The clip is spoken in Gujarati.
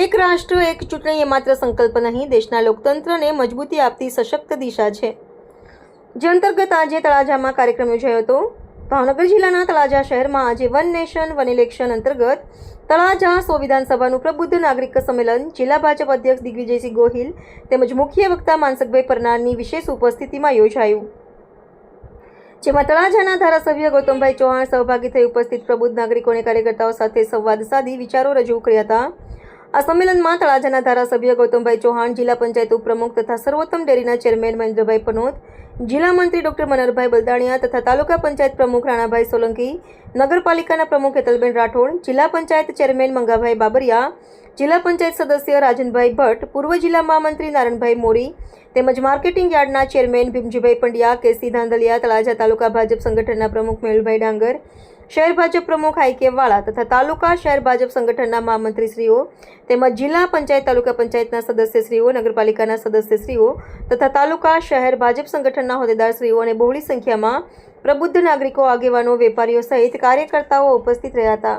એક રાષ્ટ્ર, એક ચૂંટણી એ માત્ર સંકલ્પ નહીં, દેશના લોકતંત્રને મજબૂતી આપતી સશક્ત દિશા છે. જે અંતર્ગત આજે તળાજામાં કાર્યક્રમ યોજાયો હતો, ભાવનગર જિલ્લાના તળાજા શહેરમાં આજે વન નેશન, વન ઇલેક્શન અંતર્ગત તળાજા સો વિધાનસભાનું પ્રબુદ્ધ નાગરિક સંમેલન જિલ્લા ભાજપ અધ્યક્ષ દિગ્વિજયસિંહ ગોહિલ તેમજ મુખ્ય વક્તા માનસકભાઈ પરનારની વિશેષ ઉપસ્થિતિમાં યોજાયું. જેમાં તળાજાના ધારાસભ્ય ગૌતમભાઈ ચૌહાણ સહભાગી થઈ ઉપસ્થિત પ્રબુદ્ધ નાગરિકોને કાર્યકર્તાઓ સાથે સંવાદ સાધી વિચારો રજૂ કર્યા હતા. આ સંમેલનમાં તળાજાના ધારાસભ્ય ગૌતમભાઈ ચૌહાણ જિલ્લા પંચાયત ઉપપ્રમુખ તથા સર્વોત્તમ ડેરીના ચેરમેન મહેન્દ્રભાઈ પનોત જિલ્લા મંત્રી ડોક્ટર મનહરભાઈ બલદાણિયા તથા તાલુકા પંચાયત પ્રમુખ રાણાભાઈ સોલંકી, નગરપાલિકાના પ્રમુખ હેતલબેન રાઠોડ, જિલ્લા પંચાયત ચેરમેન મંગાભાઈ બાબરિયા, જિલ્લા પંચાયત સદસ્ય રાજનભાઈ ભટ્ટ, પૂર્વ જિલ્લા મહામંત્રી નારણભાઈ મોરી તેમજ માર્કેટિંગ યાર્ડના chairman Bhimjibhai Pandya, K C Dhandhaliya, Talaja તાલુકા ભાજપ સંગઠનના પ્રમુખ મેહુલભાઈ ડાંગર, શહેર ભાજપ પ્રમુખ આઈકે વાળા તથા તાલુકા શહેર ભાજપ સંગઠનના મહામંત્રીશ્રીઓ તેમજ જિલ્લા પંચાયત તાલુકા પંચાયતના સદસ્યશ્રીઓ, નગરપાલિકાના સદસ્યશ્રીઓ તથા તાલુકા શહેર ભાજપ સંગઠનના હોદ્દેદારશ્રીઓ અને બહોળી સંખ્યામાં પ્રબુદ્ધ નાગરિકો આગેવાનો વેપારીઓ સહિત કાર્યકર્તાઓ ઉપસ્થિત રહ્યા હતા.